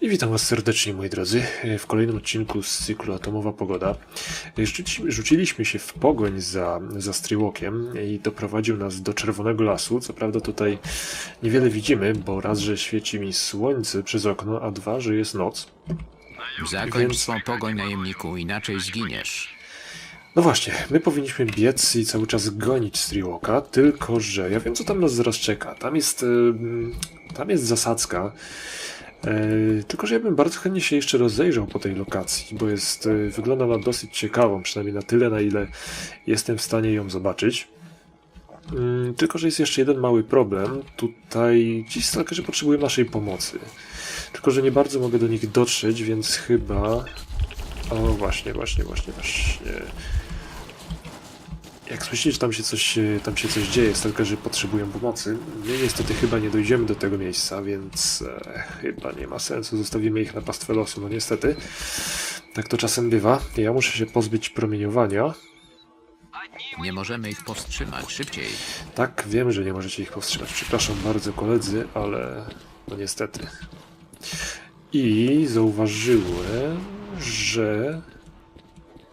I witam Was serdecznie, moi drodzy, w kolejnym odcinku z cyklu Atomowa Pogoda. Rzuci, rzuciliśmy się w pogoń za, za Stryłokiem i doprowadził nas do Czerwonego Lasu. Co prawda tutaj niewiele widzimy, bo raz, że świeci mi słońce przez okno, a dwa, że jest noc. Zakończ Więc- swą pogoń, najemniku, inaczej zginiesz. No właśnie, my powinniśmy biec i cały czas gonić Stryłoka, tylko że ja wiem, co tam nas zaraz czeka. Tam jest, tam jest zasadzka. E, tylko, że ja bym bardzo chętnie się jeszcze rozejrzał po tej lokacji, bo jest, e, wygląda na dosyć ciekawą, przynajmniej na tyle, na ile jestem w stanie ją zobaczyć. Mm, Tylko, że jest jeszcze jeden mały problem. Tutaj ci stalkerzy potrzebują naszej pomocy. Tylko, że nie bardzo mogę do nich dotrzeć, więc chyba... O, właśnie, właśnie, właśnie, właśnie. Jak słyszycie, że tam się coś, e, tam się coś dzieje, stalkerzy potrzebują pomocy. My niestety chyba nie dojdziemy do tego miejsca, więc e, chyba nie ma sensu. Zostawimy ich na pastwę losu, no niestety. Tak to czasem bywa. Ja muszę się pozbyć promieniowania. Nie możemy ich powstrzymać. Szybciej. Tak, wiem, że nie możecie ich powstrzymać. Przepraszam bardzo, koledzy, ale no niestety. I zauważyłem, że.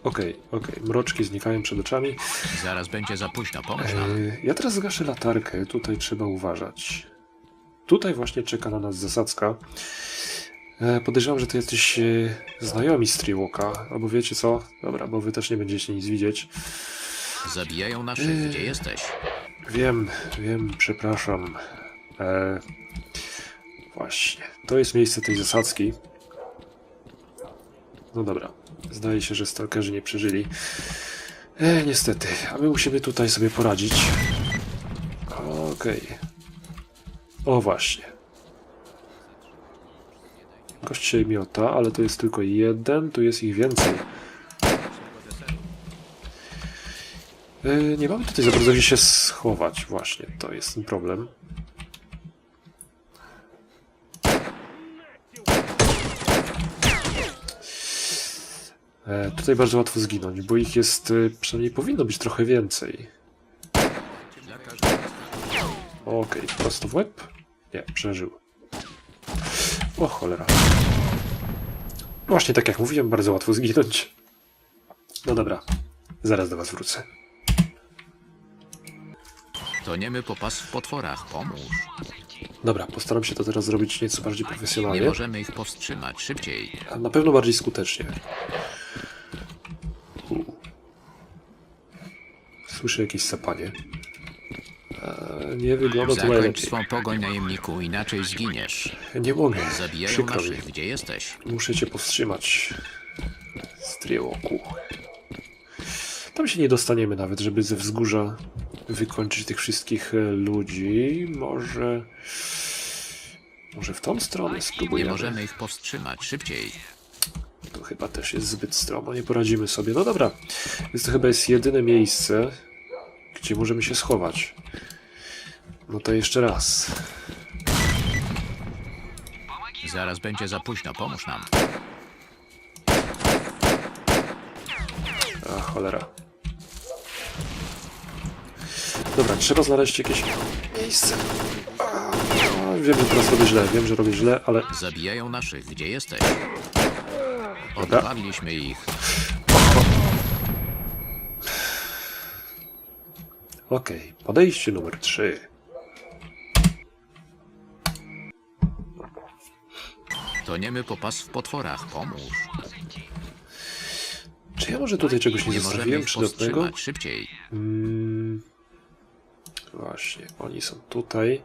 Okej, okej, mroczki znikają przed oczami. Zaraz będzie za późno. Pomóż nam. E, Ja teraz zgaszę latarkę, tutaj trzeba uważać. Tutaj właśnie czeka na nas zasadzka. E, Podejrzewam, że to jacyś e, znajomi Streewoka, albo wiecie co? Dobra, bo wy też nie będziecie nic widzieć. Zabijają naszych. Gdzie jesteś? Wiem, wiem, przepraszam. E, właśnie, to jest miejsce tej zasadzki. No dobra, zdaje się, że stalkerzy nie przeżyli. E, niestety, a my musimy tutaj sobie poradzić. Okej. O właśnie. Gość się miota, ale to jest tylko jeden, tu jest ich więcej. E, Nie mamy tutaj za bardzo gdzie się schować, właśnie, to jest ten problem. E, Tutaj bardzo łatwo zginąć, bo ich jest, e, przynajmniej powinno być trochę więcej. Okej, prosto w łeb? Nie, przeżył. O cholera. Właśnie tak jak mówiłem, bardzo łatwo zginąć. No dobra, zaraz do was wrócę. Toniemy po pas w potworach. Pomóż. Dobra, postaram się to teraz zrobić nieco bardziej Nie profesjonalnie. możemy ich powstrzymać. Szybciej. A na pewno bardziej skutecznie. Słyszę jakieś sapanie. E, nie wygląda to Zakończ najlepiej. swą pogoń, najemniku, inaczej zginiesz. Nie mogę. Zabijają Przykro mi. naszych. Gdzie jesteś? Muszę cię powstrzymać. Striełoku. Tam się nie dostaniemy nawet, żeby ze wzgórza wykończyć tych wszystkich e, ludzi. Może... Może w tą stronę Nie spróbujemy. możemy ich powstrzymać. Szybciej. To chyba też jest zbyt stromo, nie poradzimy sobie. No dobra, więc to chyba jest jedyne miejsce, gdzie możemy się schować. No to jeszcze raz. Zaraz będzie za późno. Pomóż nam. A cholera. Dobra, trzeba znaleźć jakieś miejsce. A, wiem, że teraz robię źle, wiem, że robię źle, ale Zabijają naszych. Gdzie jesteś? Odpaliliśmy ich. Okej. Podejście numer 3. Toniemy po pas w potworach. Pomóż. Czy ja może tutaj czegoś nie Nie zostawiłem przydatnego? Szybciej. Mm, właśnie, oni są tutaj.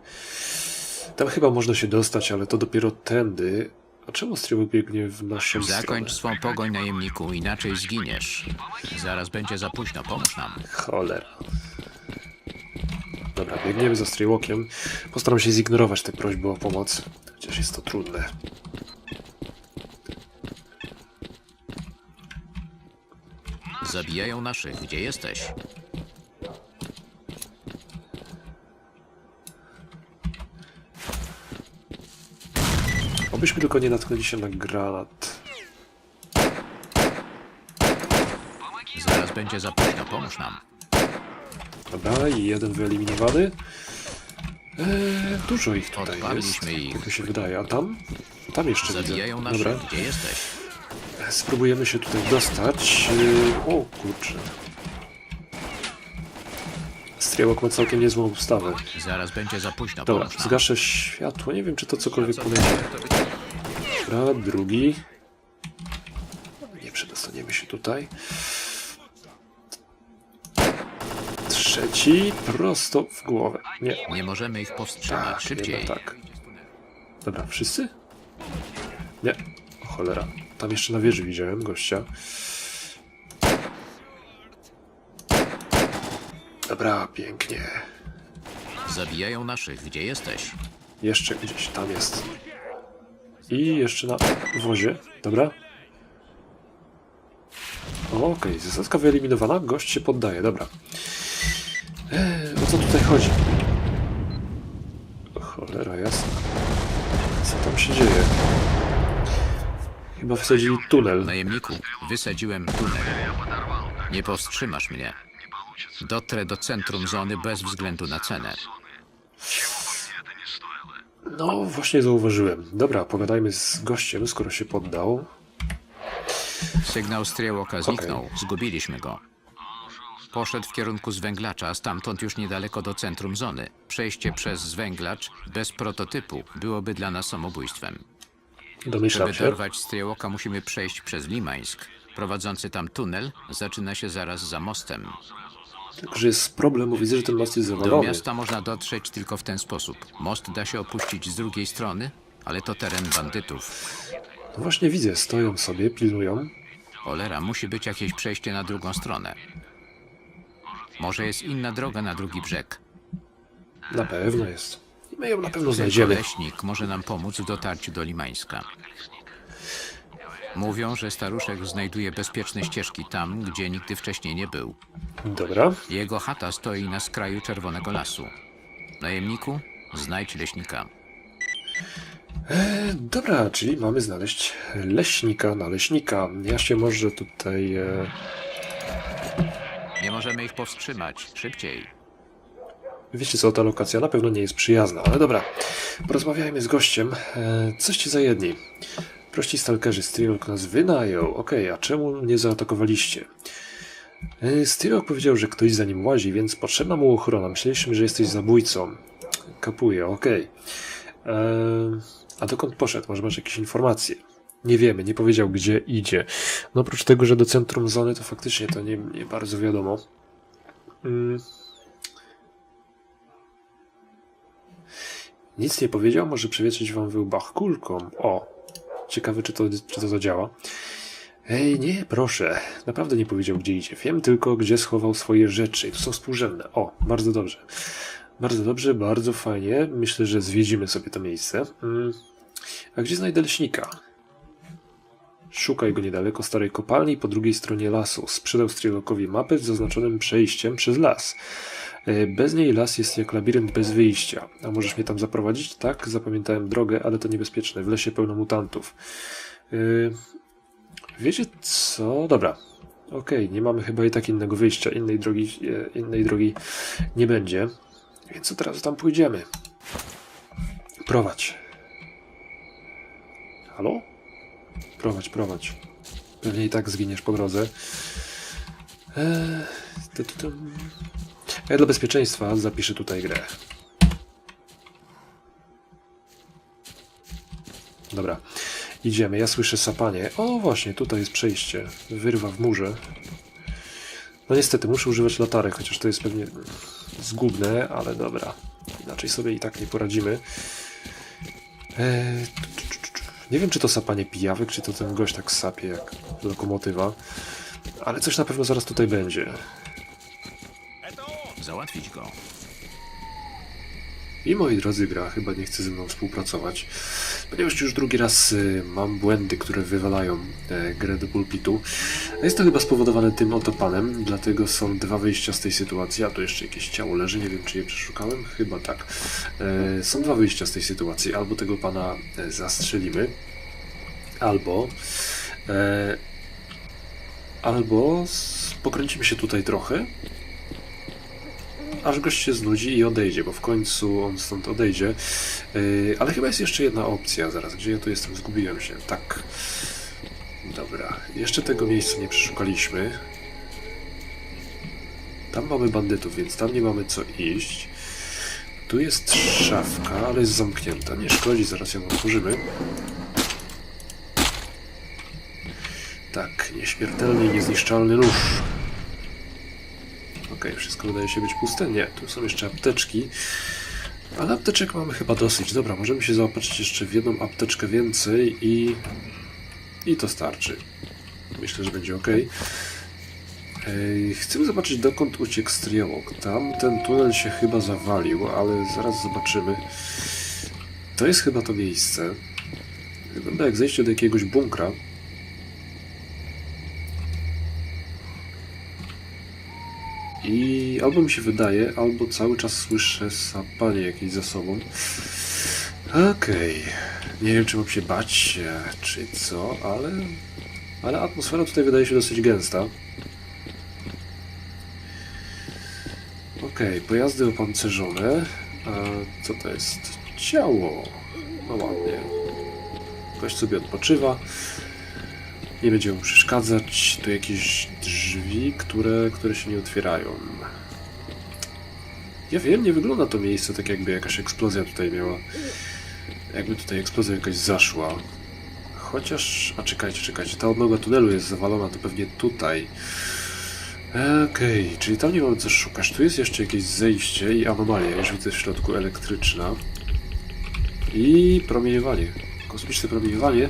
Tam chyba można się dostać, ale to dopiero tędy. A czemu Stryłek biegnie w naszą Zakończ stronę? swą pogoń, najemniku, inaczej zginiesz. Zaraz będzie za późno. Pomóż nam. Cholera. Dobra, biegniemy za Stryłokiem. Postaram się zignorować te prośby o pomoc, chociaż jest to trudne. Zabijają naszych. Gdzie jesteś? Obyśmy tylko nie natknęli się na granat. Zaraz będzie za późno. Pomóż nam. Dobra, i jeden wyeliminowany. Eee, dużo ich tutaj jest. Odpaliliśmy ich. Mi się wydaje. A tam? Tam jeszcze Zabijają widzę. nasze. Dobra. Gdzie jesteś? Spróbujemy się tutaj dostać. Eee, o kurczę. Striełok ma całkiem niezłą ustawę. Zaraz będzie za późno. Dobra, zgaszę światło. Nie wiem, czy to cokolwiek podejdzie. Dobra, drugi. Nie przedostaniemy się tutaj. Trzeci prosto w głowę. Nie, Nie możemy ich powstrzymać. tak, Szybciej. tak. Dobra, wszyscy? Nie. O, cholera. Tam jeszcze na wieży widziałem gościa. Dobra, pięknie. Zabijają naszych. Gdzie jesteś? Jeszcze gdzieś tam jest. I jeszcze na wozie. Dobra. Okej, zasadzka wyeliminowana. Gość się poddaje. Dobra. O co tutaj chodzi? Cholera jasna. Co tam się dzieje? Chyba wsadzili tunel. Najemniku, wysadziłem tunel. Nie powstrzymasz mnie. Dotrę do centrum zony bez względu na cenę. No, właśnie zauważyłem. Dobra, pogadajmy z gościem, skoro się poddał. Sygnał Striełoka zniknął. Zgubiliśmy go. Poszedł w kierunku zwęglacza, stamtąd już niedaleko do centrum zony. Przejście przez zwęglacz bez prototypu byłoby dla nas samobójstwem. Domyślam Żeby się. dorwać Striełoka, musimy przejść przez Limańsk. Prowadzący tam tunel zaczyna się zaraz za mostem. Tylko, że jest problem, bo widzę, że ten most jest Do zawalony. miasta można dotrzeć tylko w ten sposób. Most da się opuścić z drugiej strony, ale to teren bandytów. No właśnie widzę, stoją sobie, pilnują. Cholera, musi być jakieś przejście na drugą stronę. Może jest inna droga na drugi brzeg. Na pewno jest. I my ją na pewno znajdziemy. leśnik może nam pomóc w dotarciu do Limańska. Mówią, że staruszek znajduje bezpieczne ścieżki tam, gdzie nigdy wcześniej nie był. Dobra. Jego chata stoi na skraju czerwonego lasu. Najemniku, znajdź leśnika. E, dobra, czyli mamy znaleźć leśnika na leśnika. Ja się może tutaj... E, możemy ich powstrzymać. Szybciej. wiecie co, ta lokacja na pewno nie jest przyjazna, ale dobra. Porozmawiajmy z gościem. E, coście za jedni. Prości stalkerzy, Strilok nas wynajął. Okej, a czemu nie zaatakowaliście? E, Strilok powiedział, że ktoś za nim łazi, więc potrzebna mu ochrona. Myśleliśmy, że jesteś zabójcą. Kapuję, okej. E, A dokąd poszedł? Może masz jakieś informacje? Nie wiemy, nie powiedział gdzie idzie. No oprócz tego, że do centrum zony, to faktycznie to nie, nie bardzo wiadomo. Mm. Nic nie powiedział, może przewietrzyć wam we łbach kulką. O, ciekawe czy to, czy to zadziała. Ej, nie, proszę. Naprawdę nie powiedział, gdzie idzie. Wiem tylko, gdzie schował swoje rzeczy. To są współrzędne. O, bardzo dobrze. Bardzo dobrze, bardzo fajnie. Myślę, że zwiedzimy sobie to miejsce. Mm. A gdzie znajdę leśnika? Szukaj go niedaleko starej kopalni po drugiej stronie lasu. Sprzedał Strielokowi mapę z zaznaczonym przejściem przez las. E, Bez niej las jest jak labirynt bez wyjścia. A możesz mnie tam zaprowadzić? Tak, zapamiętałem drogę, ale to niebezpieczne. W lesie pełno mutantów. E, Wiecie co? Dobra. Okej, nie mamy chyba i tak innego wyjścia. Innej drogi, e, innej drogi nie będzie. Więc co teraz tam pójdziemy? Prowadź. Halo? Prowadź, prowadź. Pewnie i tak zginiesz po drodze. Eee, tu, tu, tu. Ja dla bezpieczeństwa zapiszę tutaj grę. Dobra, idziemy. Ja słyszę sapanie. O, właśnie, tutaj jest przejście. Wyrwa w murze. No niestety, muszę używać latarek, chociaż to jest pewnie zgubne, ale dobra. Inaczej sobie i tak nie poradzimy. Eee. Nie wiem, czy to sapanie pijawek, czy to ten gość tak sapie jak lokomotywa. Ale coś na pewno zaraz tutaj będzie. Załatwić go. I moi drodzy, gra chyba nie chce ze mną współpracować, ponieważ już drugi raz y, mam błędy, które wywalają e, grę do pulpitu. Jest to chyba spowodowane tym oto panem, dlatego są dwa wyjścia z tej sytuacji. A tu jeszcze jakieś ciało leży, nie wiem czy je przeszukałem, chyba tak. E, są dwa wyjścia z tej sytuacji. Albo tego pana e, zastrzelimy, albo albo pokręcimy się tutaj trochę aż gość się znudzi i odejdzie, bo w końcu on stąd odejdzie. Yy, ale chyba jest jeszcze jedna opcja. Zaraz, gdzie ja tu jestem? Zgubiłem się. Tak. Dobra. Jeszcze tego miejsca nie przeszukaliśmy. Tam mamy bandytów, więc tam nie mamy co iść. Tu jest szafka, ale jest zamknięta. Nie szkodzi, zaraz ją otworzymy. Tak, nieśmiertelny i niezniszczalny nóż. Wszystko wydaje się być puste. Nie, tu są jeszcze apteczki. Ale apteczek mamy chyba dosyć. Dobra, możemy się zaopatrzyć jeszcze w jedną apteczkę więcej i... I to starczy. Myślę, że będzie ok. Chcemy zobaczyć dokąd uciekł Strielok. Tam ten tunel się chyba zawalił, ale zaraz zobaczymy. To jest chyba to miejsce. Wygląda jak zejście do jakiegoś bunkra. I albo mi się wydaje, albo cały czas słyszę sapanie jakieś za sobą. Okej. Nie wiem, czy mam się bać, e, czy co, ale... Ale atmosfera tutaj wydaje się dosyć gęsta. Okej, pojazdy opancerzone. A co to jest? Ciało. No ładnie. Ktoś sobie odpoczywa. Nie będzie mu przeszkadzać. Tu jakieś drzwi, które, które się nie otwierają. Ja wiem, nie wygląda to miejsce tak jakby jakaś eksplozja tutaj miała. Jakby tutaj eksplozja jakaś zaszła. Chociaż... A czekajcie, czekajcie. Ta odnoga tunelu jest zawalona, to pewnie tutaj. Okej, czyli tam nie mamy co szukać. Tu jest jeszcze jakieś zejście i anomalia. Już widzę w środku elektryczna. I promieniowanie. Kosmiczne promieniowanie.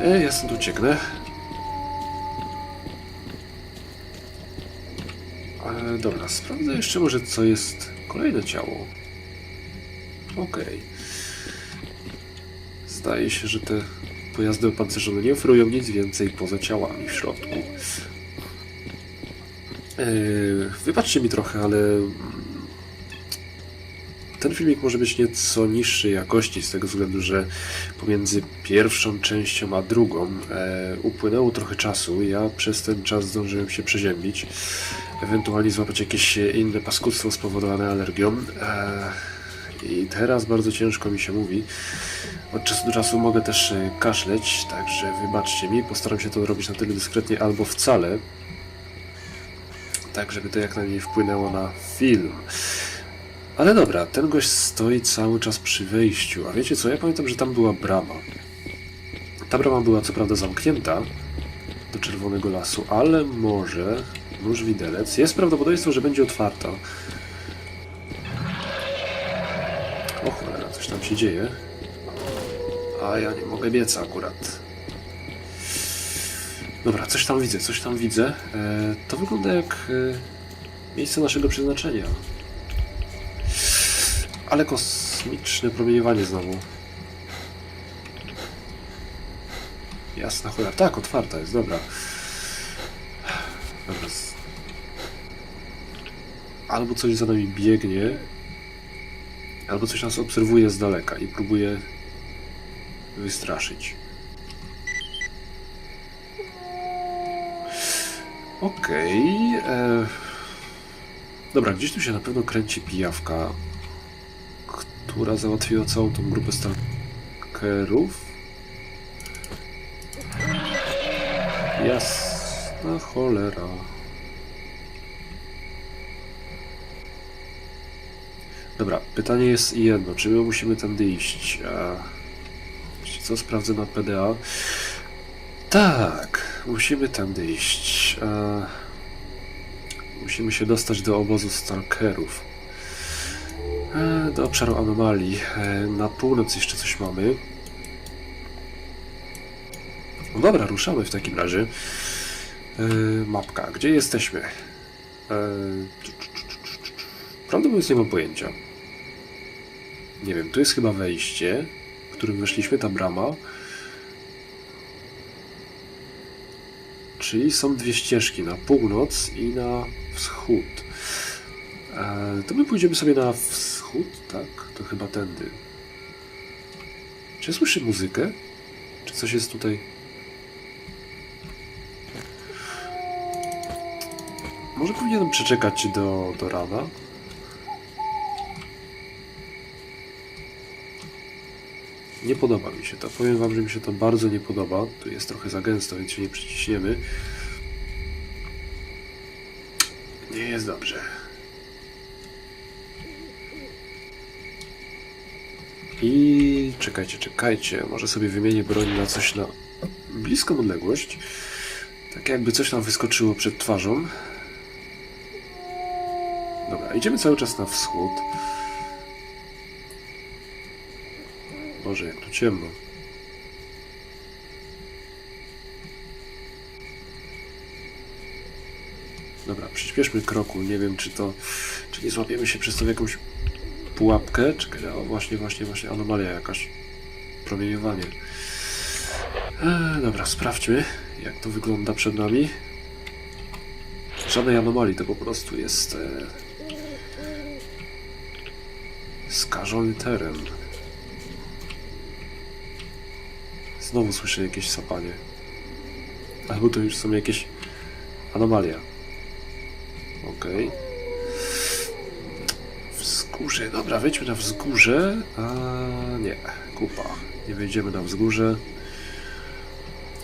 E, ja stąd ucieknę. E, dobra, sprawdzę jeszcze może co jest kolejne ciało. Okej. Zdaje się, że te pojazdy opancerzone nie oferują nic więcej poza ciałami w środku. Yy, Wybaczcie mi trochę, ale ten filmik może być nieco niższej jakości z tego względu, że pomiędzy pierwszą częścią a drugą e, upłynęło trochę czasu. Ja przez ten czas zdążyłem się przeziębić, ewentualnie złapać jakieś inne paskudztwo spowodowane alergią. E, I teraz bardzo ciężko mi się mówi. Od czasu do czasu mogę też e, kaszleć, także wybaczcie mi. Postaram się to robić na tyle dyskretnie albo wcale tak żeby to jak najmniej wpłynęło na film. Ale dobra, ten gość stoi cały czas przy wejściu, a wiecie co, ja pamiętam, że tam była brama. Ta brama była co prawda zamknięta do Czerwonego Lasu, ale może nóż widelec. Jest prawdopodobieństwo, że będzie otwarta. O cholera, coś tam się dzieje. A ja nie mogę biec akurat. Dobra, coś tam widzę, coś tam widzę. E, to wygląda jak e, miejsce naszego przeznaczenia. Ale kosmiczne promieniowanie znowu. Jasna cholera. Tak, otwarta jest, dobra. Dobra. Albo coś za nami biegnie, albo coś nas obserwuje z daleka i próbuje wystraszyć. Okej. e, Dobra, gdzieś tu się na pewno kręci pijawka, która załatwiła całą tą grupę stalkerów. Jasna cholera. Dobra, pytanie jest jedno, czy my musimy tędy iść? A... Co, sprawdzę na PDA. Tak, musimy tędy iść. E, musimy się dostać do obozu stalkerów. E, do obszaru anomalii. E, na północ jeszcze coś mamy. No dobra, ruszamy w takim razie. E, mapka, gdzie jesteśmy? E, mówiąc, nie mam pojęcia. Nie wiem, tu jest chyba wejście, którym weszliśmy, ta brama. Czyli są dwie ścieżki, na północ i na wschód. To my pójdziemy sobie na wschód, wschód, tak? To chyba tędy. Czy słyszy muzykę? Czy coś jest tutaj? Może powinienem przeczekać do, do rana? Nie podoba mi się to. Powiem wam, że mi się to bardzo nie podoba. Tu jest trochę za gęsto, więc się nie przyciśniemy. Nie jest dobrze. I czekajcie, czekajcie. Może sobie wymienię broń na coś na bliską odległość. Tak jakby coś nam wyskoczyło przed twarzą. Dobra, idziemy cały czas na wschód. Boże, jak tu ciemno. Dobra, przyspieszmy kroku. Nie wiem, czy to. Czy nie złapiemy się przez to w jakąś pułapkę? Czekaj, o, właśnie, właśnie, właśnie, anomalia jakaś. Promieniowanie. E, dobra, sprawdźmy, jak to wygląda przed nami. Żadnej anomalii, to po prostu jest. E, skażony teren. Znowu słyszę jakieś sapanie. Albo to już są jakieś anomalia. Okej. Wzgórze. Dobra, wejdźmy na wzgórze. A nie, kupa. Nie wejdziemy na wzgórze.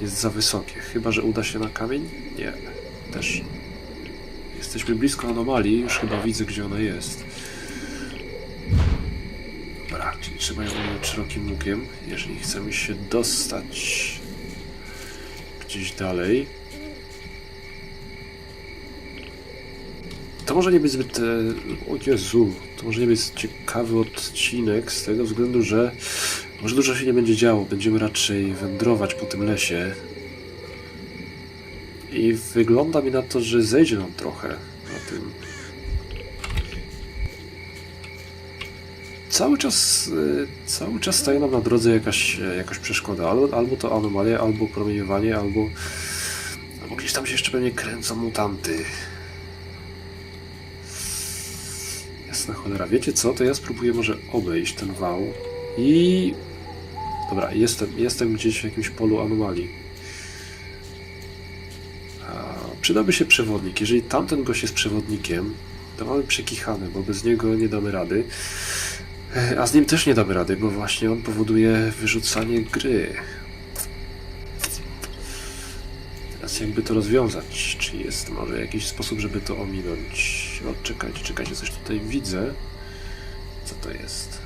Jest za wysokie. Chyba, że uda się na kamień? Nie, też. Jesteśmy blisko anomalii. Już chyba widzę, gdzie ona jest. Dobra, czyli trzeba ją szerokim łukiem, jeżeli chcemy się dostać gdzieś dalej. To może nie być zbyt... e, O Jezu, to może nie być ciekawy odcinek z tego względu, że może dużo się nie będzie działo. Będziemy raczej wędrować po tym lesie. I wygląda mi na to, że zejdzie nam trochę na tym. Cały czas, y, cały czas staje nam na drodze jakaś, e, jakaś przeszkoda. Albo, albo to anomalia, albo promieniowanie, albo, albo gdzieś tam się jeszcze pewnie kręcą mutanty. Jasna cholera. Wiecie co? To ja spróbuję może obejść ten wał i... Dobra, jestem, jestem gdzieś w jakimś polu anomalii. Przydałby się przewodnik. Jeżeli tamten gość jest przewodnikiem, to mamy przekichane, bo bez niego nie damy rady. E, A z nim też nie damy rady, bo właśnie on powoduje wyrzucanie gry. Teraz jakby to rozwiązać? Czy jest może jakiś sposób, żeby to ominąć? O, czekajcie, czekajcie, coś tutaj widzę. Co to jest?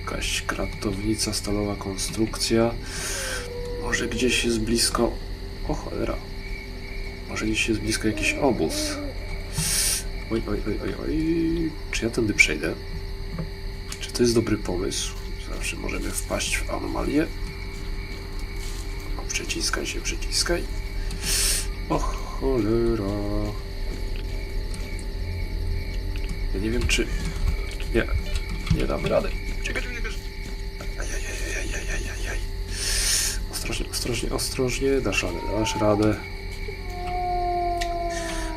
Jakaś kratownica, stalowa konstrukcja. Może gdzieś jest blisko... O cholera. Może gdzieś jest blisko jakiś obóz. Oj, oj, oj, oj, oj. Czy ja tędy przejdę? Czy to jest dobry pomysł? Zawsze możemy wpaść w anomalię. Przyciskaj się, przyciskaj. O cholera. Ja nie wiem, czy... Nie, nie damy rady. Czekaj, czekaj, czekaj. Ajajajajajajajaj. Ostrożnie, ostrożnie, ostrożnie. Dasz radę, dasz radę.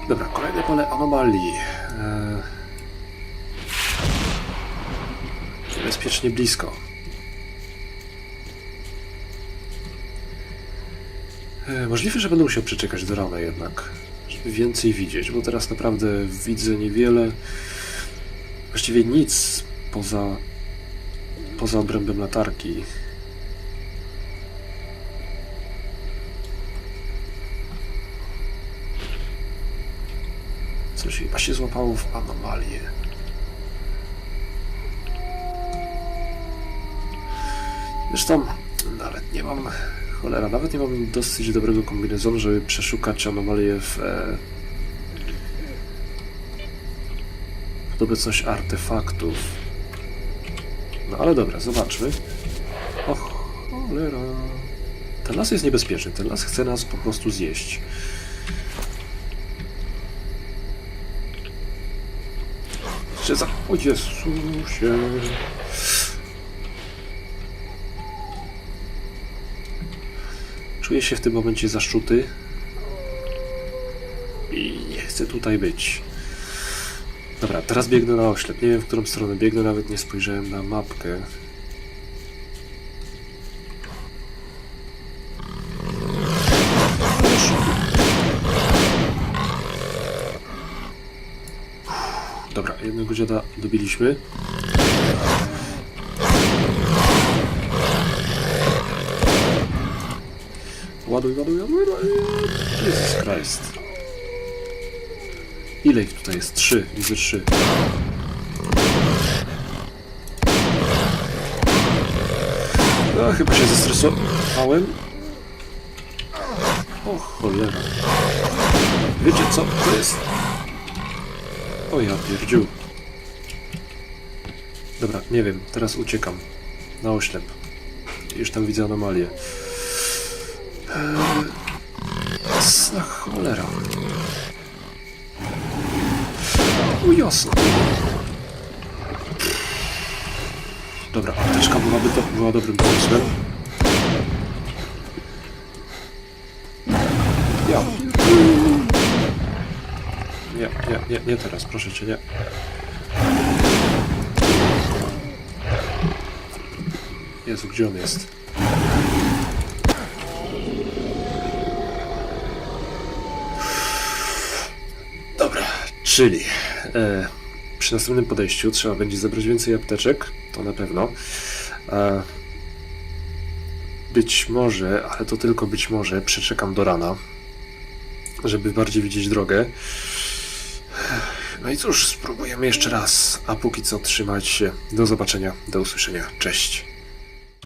Dobra, kolejne pole anomalii. Eee... Niebezpiecznie blisko. Możliwe, że będę musiał przeczekać do rana jednak, żeby więcej widzieć, bo teraz naprawdę widzę niewiele. Właściwie nic poza, poza obrębem latarki. Coś chyba się złapało w anomalię. Zresztą nawet nie mam, cholera, nawet nie mam dosyć dobrego kombinezonu, żeby przeszukać anomalię w, e, pod obecność artefaktów. No ale dobra, zobaczmy. O cholera. Ten las jest niebezpieczny, ten las chce nas po prostu zjeść. Czy za... O Jezusie... Czuję się w tym momencie zaszczuty. I nie chcę tutaj być. Dobra, teraz biegnę na oślep. Nie wiem, w którą stronę biegnę, nawet nie spojrzałem na mapkę. Dobra, jednego dziada dobiliśmy. Ładuj, ładuj, ładuj, ładuj. Jesus Christ. Ile ich tutaj jest? Trzy, widzę trzy. No, chyba się zestresowałem. O cholera. Wiecie co? To jest... O ja pierdziu. Dobra, nie wiem, teraz uciekam. Na oślep. Już tam widzę anomalię. Jasna cholera. O jasno. Dobra, apteczka byłaby to, była dobrym pomysłem. Ja. Nie, nie, nie, nie teraz, proszę cię, nie. Jezu, gdzie on jest? Dobra, czyli e, przy następnym podejściu trzeba będzie zebrać więcej apteczek, to na pewno. E, być może, ale to tylko być może, przeczekam do rana, żeby bardziej widzieć drogę. No i cóż, spróbujemy jeszcze raz, a póki co trzymać się. Do zobaczenia, do usłyszenia, cześć.